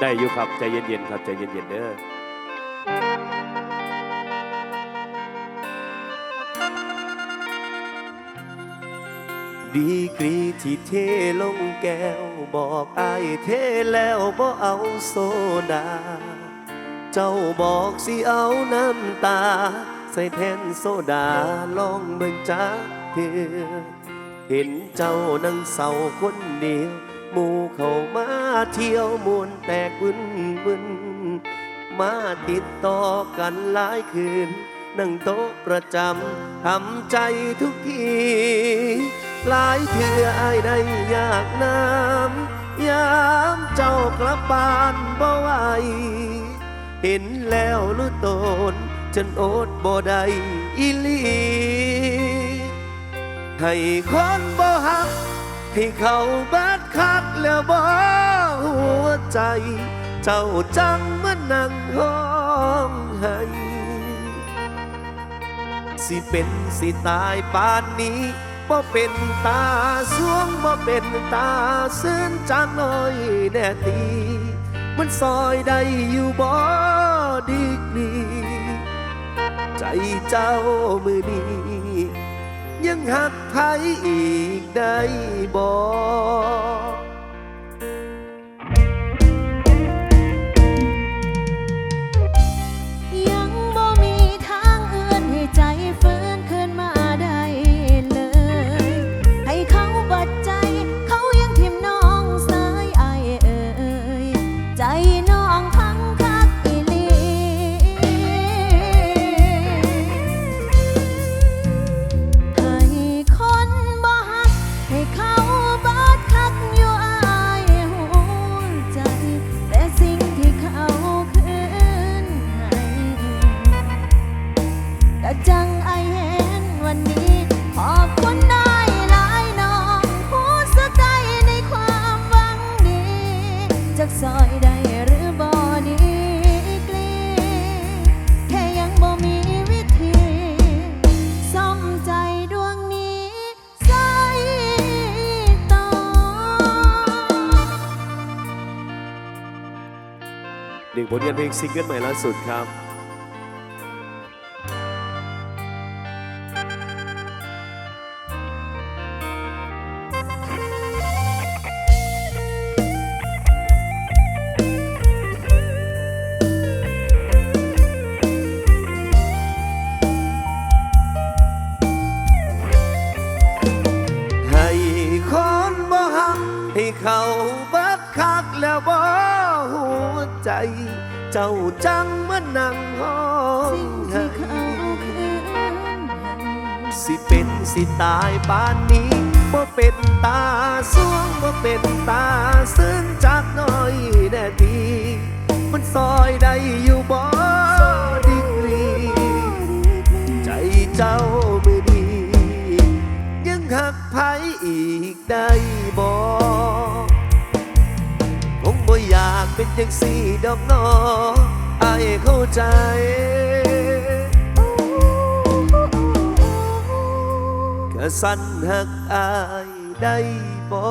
ได้อยู่ครับใจเย็นๆครับใจเย็นๆเด้อดีกรีที่เทลงแก้ว บอกอายเทแล้วบ่เอาโซดา เจ้าบอกสิเอาน้ำตา ใส่แทนโซดาลองเบิ่งจักเถือ เห็นเจ้านั่งเศร้าคนเดียวหมู่เขามาเที่ยวมวนแตกวุ่นวุ่นมาติดต่อกันหลายคืน นั่งโต๊ะประจำทำใจทุกที หลายเถื่ออได้อยากน้ำยามเจ้ากลับบ้านบ่ไหวเห็นแล้วรู้ตนจนอดบ่ได้อีลี ให้คนบ่ฮัก ให้เขาบัดคักแล้วบ่หัวใจ เจ้าจังมานั่งห้องให้สิเป็นสิตายปานนี้บ่เป็นตาสวงบ่เป็นตาซื่นจางน้อยแน่ตีมันซอยได้อยู่บ่ดีกรีใจเจ้ามือนี้ ยังหักไผอีกได้บอก ลงานเพลงซิงเกิลใหม่ล่าสุดครับ เจ้าจังมานั่งห้องสิ่งให้ที่เขาคืนให้สิเป็นสิตายป่านนี้บ่เป็นตาสวงบ่เป็นตาซึ้งจากน้อยแน่ทีมันซอยได้อยู่บ่ดีกรีใจเจ้ามือดี ยังหักไผอีกได้บ่ เป็นจังสี่ดอกนออายเข้าใจกะสั่นหักอายได้บ่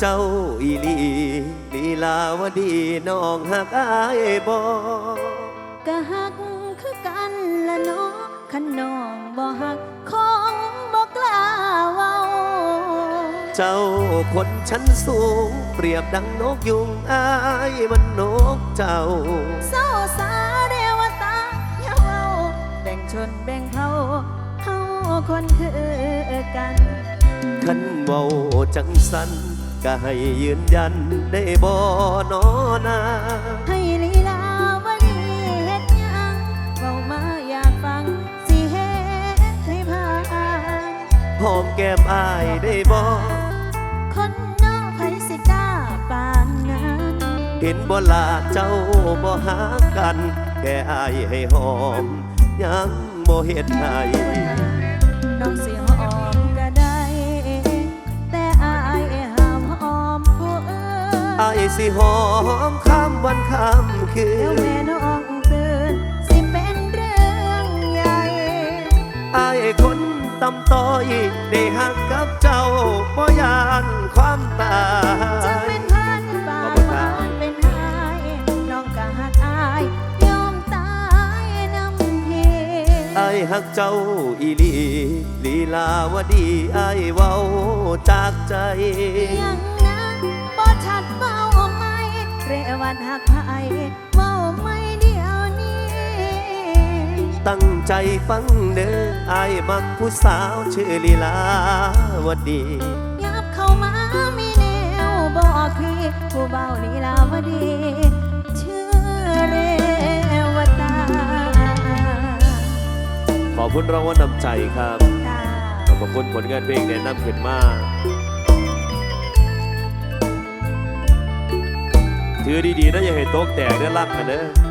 เจ้าอีหลีลีลาวดีน้องหักอายบ่ก็หักคือกันละเนาะขันน้องบ่หักคงบ่กล้าเว้าจเจ้าคนชั้นสูง เปรียบดังนกยุงอายมันนกเจ้าเศร้าสาเดวตาอย่าเว้าแบ่งชนแบ่งเผ่าเฮาคนคือกันขันเว้าจังสัน ก็ให้ยืนยันได้บ่นอนาให้ลีลาวดีเฮ็ดหยังเว้ามาอยากฟังสิเฮ็ดให้ผ่านหอมแก้มอายได้บ่คนน้องไผสิกล้าปานนั้นเห็นบ่ลาเจ้าบ่หากันแค่อายให้หอมยังบ่เฮ็ดให้ อายสิหอมข้ามวันข้ามคืเดี๋ยวนแม่น้องตื่นสิเป็นเรื่องใหญ่ อายคนตำต้อยได้หักกับเจ้าบ่ยานความตาจะย เป็นพันบาขอบทคุณครับบานเป็นหายน้องก็หักอายยอมตายนำเพอายหักเจ้าอีหลีลีลาวดีอายเว้าจากใจ ยังนะ บ่ชัดเว้าไหมเรวันหักไผเว้าไม่เดียวนี้ ตั้งใจฟังเด้ออายมักผู้สาวชื่อลีลาวดี ยับเข้ามามีแนวบอกพี่ผู้เบาลีลาวดี ชื่อเรวตาขอบคุณรางวัลนำใจครับตาขอบคุณผลงานเพลงแนะนำขึ้นมา ถือดีๆนะอย่าให้โต๊ะแตกเด้อรักกันเด้อ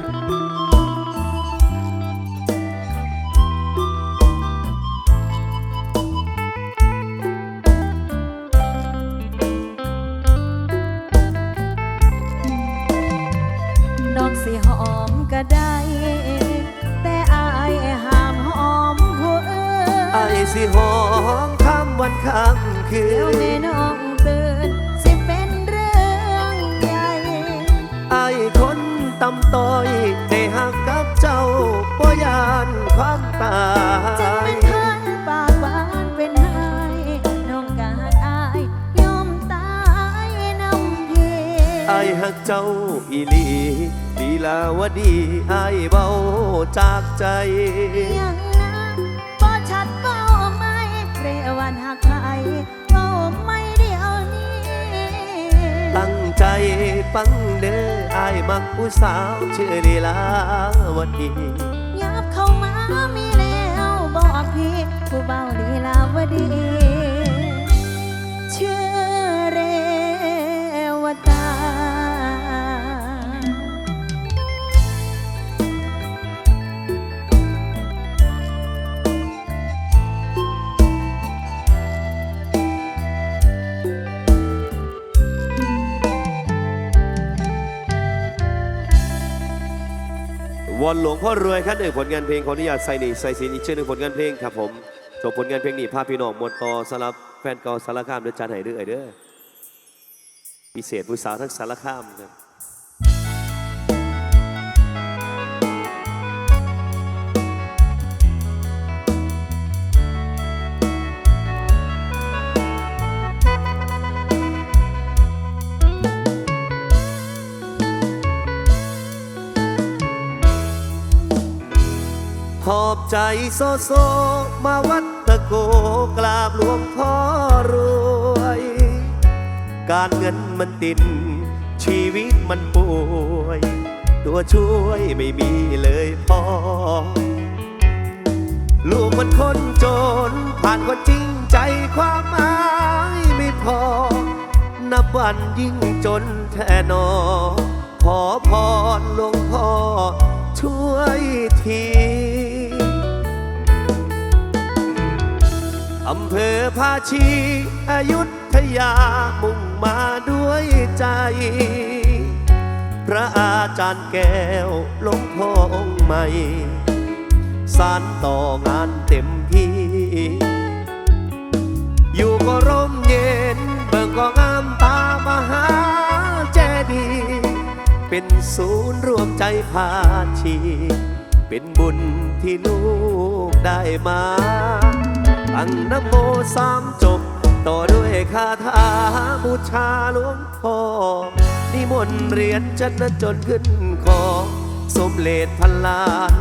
ลีลาวดีไอ้เบาจากใจ ยังนะบ่ชัดเบ้าไหมเรวันหักไผเบ้าไม่เดียวนี้ ตั้งใจฟังเด้อไอ้ายมักผู้สาวชื่อลีลาวดียับเข้ามามีแล้วบอกพี่ผู้เบาลีลาวดี วอนหลวงพ่อรวยครับหนึ่งผลงานเพลงขออนุญาตใส่นี่ใส่สีอีกชื่อหนึ่งผลงานเพลงครับผมจบผลงานเพลงนี่ภาพี่น้องหมดต่อสำหรับแฟนเก่าสารคามเดือจันไห้เด้อเด้อพิเศษผู้สาวทั้งสารคามครับ อบใจโซโซ มาวัดตะโกกราบหลวงพ่อรวย การเงินมันติดชีวิตมันป่วย ตัวช่วยไม่มีเลยพ่อ ลูกมันคนจน ผ่านคนจริงใจความหมายไม่พอ นับวันยิ่งจนแท่นอ ขอพรหลวงพ่อช่วยที อำเภอภาชีอายุธยามุ่งมาด้วยใจ พระอาจารย์แก้วหลวงพ่อองค์ใหม่สารต่องานเต็มที่ อยู่ก็ร่มเย็น เบิ่งก็งามตามหาเจดีย์เป็นศูนย์รวมใจพาชี เป็นบุญที่ลูกได้มา ตั้งนโมสามจบ ต่อด้วยคาถาบูชาหลวงพ่อนิมนต์เรียญจันทร์จนขึ้นคอสมเลดพันล้าน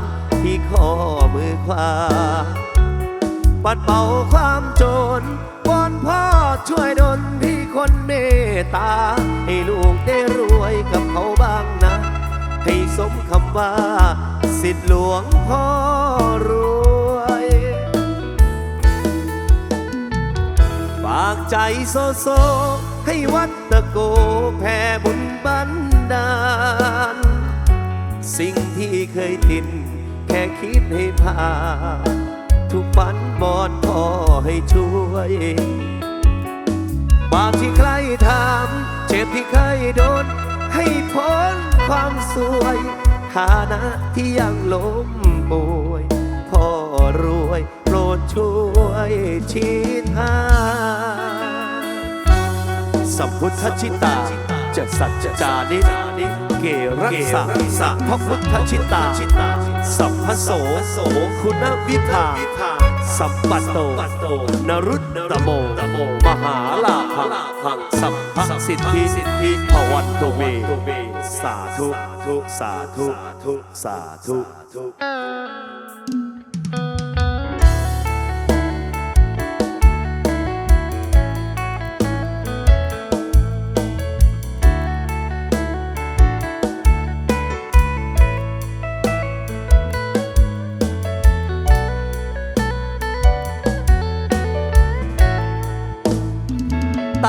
ที่ข้อมือขวาปัดเป่าความจนวอนพ่อช่วยดลที่คนเมตตา ให้ลูกได้รวยกับเขาบ้างนะ ให้สมคำว่า สิทธิหลวงพ่อรูากใจโซโซ ให้วัดตะโกแผ่บุญบันดาล สิ่งที่เคยติดแค่คิดให้ผ่านทุกฝันบอนพ่อให้ช่วย บาปที่ใครทำเจ็บที่เคยโดน ให้พ้นความสวย ฐานะที่ยังล้มป่วย โปรดช่วยชี้ทางสัมพุทธชิตาจะสัจจานิเกรักษาสัพพุทธชิตา สัพพโสคุณวิภาสัมปัตโตนรุตตโม มหาลาภังสัพพสิทธิภวันตุเมสาธุ สาธุ สาธุ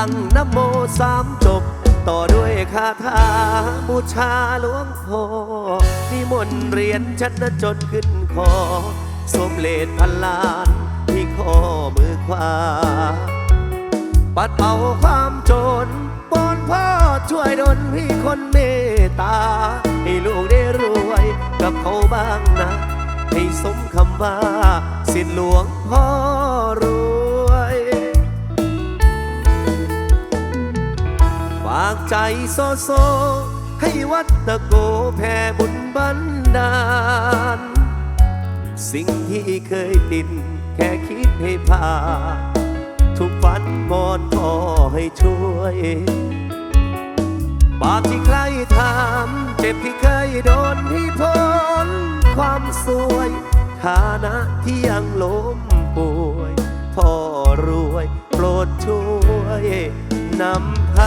ตั้งนโมสามจบ ต่อด้วยคาถาบูชาหลวงพ่อนิมนต์เรียญชันจนขึ้นคอสมเลดพันล้านที่ข้อมือขวา ปัดเป่าความจนปอนพ่อช่วยดลพี่คนเมตตา ให้ลูกได้รวยกับเขาบ้างนะ ให้สมคำว่า สิทธิหลวงพ่อรู้ากใจโซโซ ให้วัดตะโกแผ่บุญบันดาล สิ่งที่เคยติดแค่คิดให้ผ่านทุกฝันบอนพอให้ช่วย บาปที่ใครทำเจ็บที่เคยโดนให้พ้นความสวยฐานะที่ยังล้มป่วย พ่อรวยโปรดช่วยนำ พ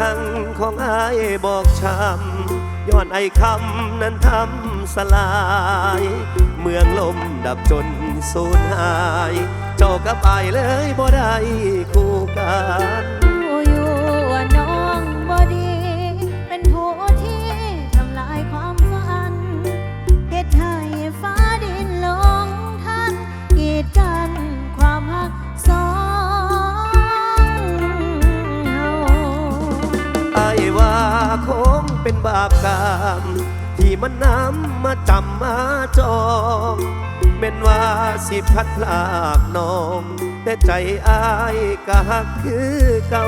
หังของอายบอกช้ำย้อนไอ้คำนั้นทำสลาย เมืองลมดับจนสูญหาย เจ้ากับอายเลยบ่ได้คู่กัน บาปกามที่มันนำมาจำมาจองเม่นว่าสิพัดพลากน้อง แต่ใจอายกะหักคือเก่า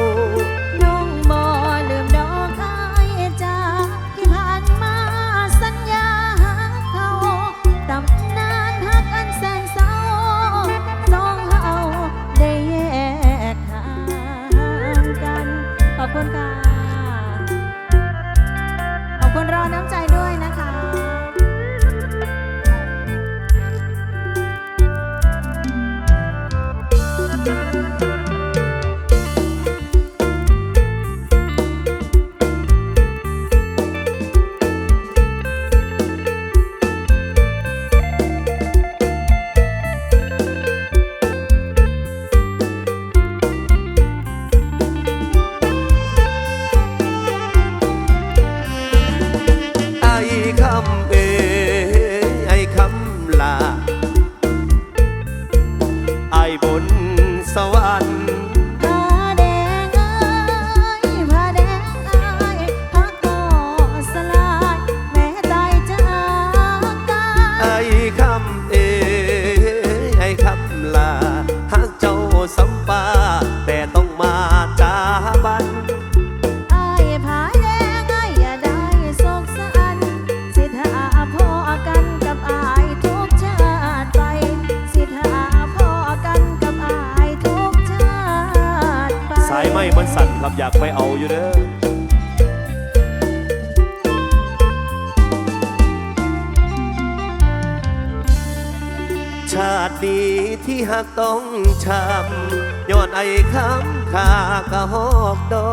ต้องช้ำย้อนไอ้คำขากะหอกดอ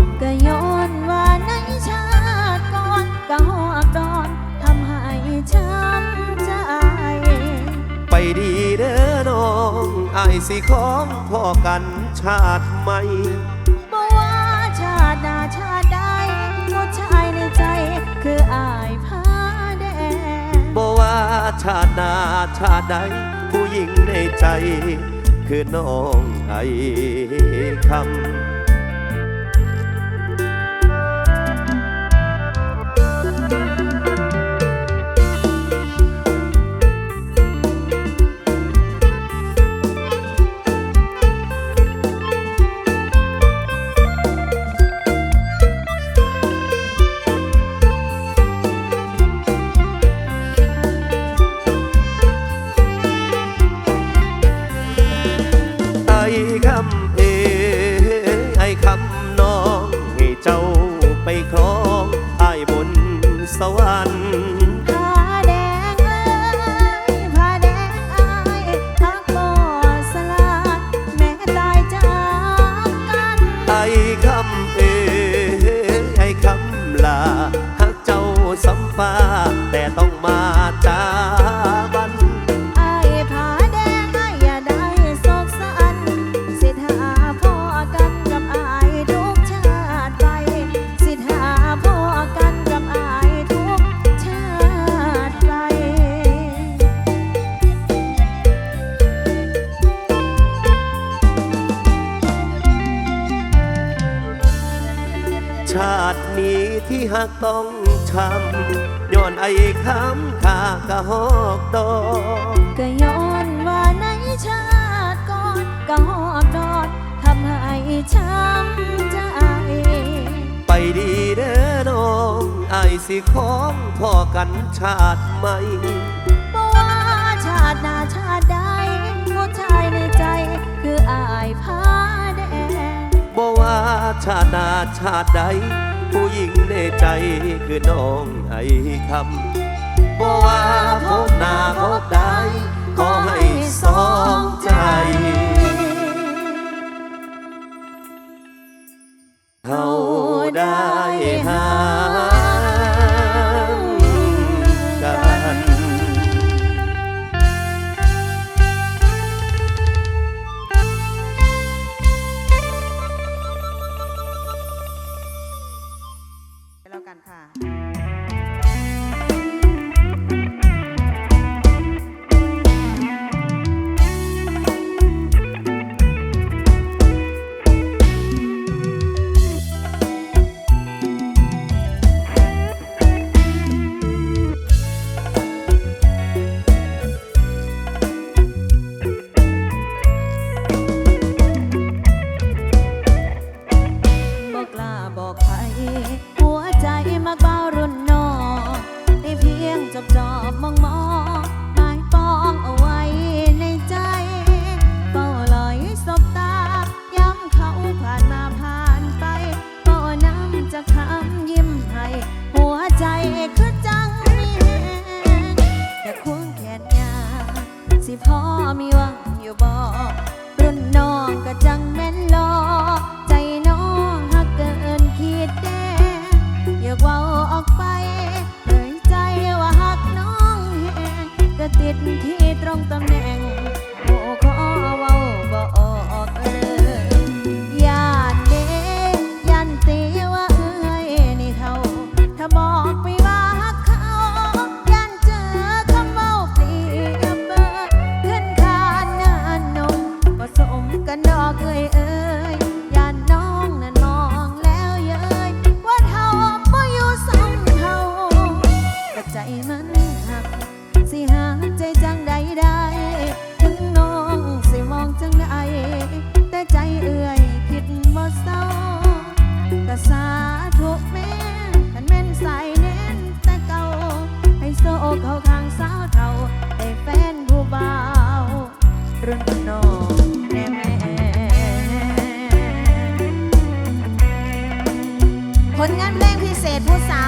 นก็ย้อนว่าในชาติก่อนก็หอกดอนทำให้ช้ำใจ ไปดีเด้อน้องไอ้ายสิของพ่อกันชาติใหม่บ่ว่าชาติหน้าชาติใดผู้ชายในใจคืออายพาแดงบ่ว่าชาติหน้าชาติใด ผู้หญิงในใจ คือน้องไอคำ สัมฟ้าแต่ต้องมาจาบันไอายผ้าแดงอายอย่าได้โศกสันสิหาพ่อกันกับไอายทุกชาติไป สิหาพ่อกันกับไอายทุกชาติไป ชาตินี้ที่หักต้อง ช้ำย้อนไอ้คำขากะหอกดอกก็ย้อนว่าในชาติก่อนก็หอบดอดทำให้ช้ำใจ ไปดีเด้อน้องไอ้สิของพ่อกันชาติใหม่บ่ว่าชาติหน้าชาติใดผู้ชายในใจ คืออายพาแดงบ่ว่าชาติหน้าชาติใด ผู้หญิงในใจคือน้องไอ้คำบ่ว่าพบหน้าพบใดขอให้สองใจ ลงานเพลงพิเศษผู้สาว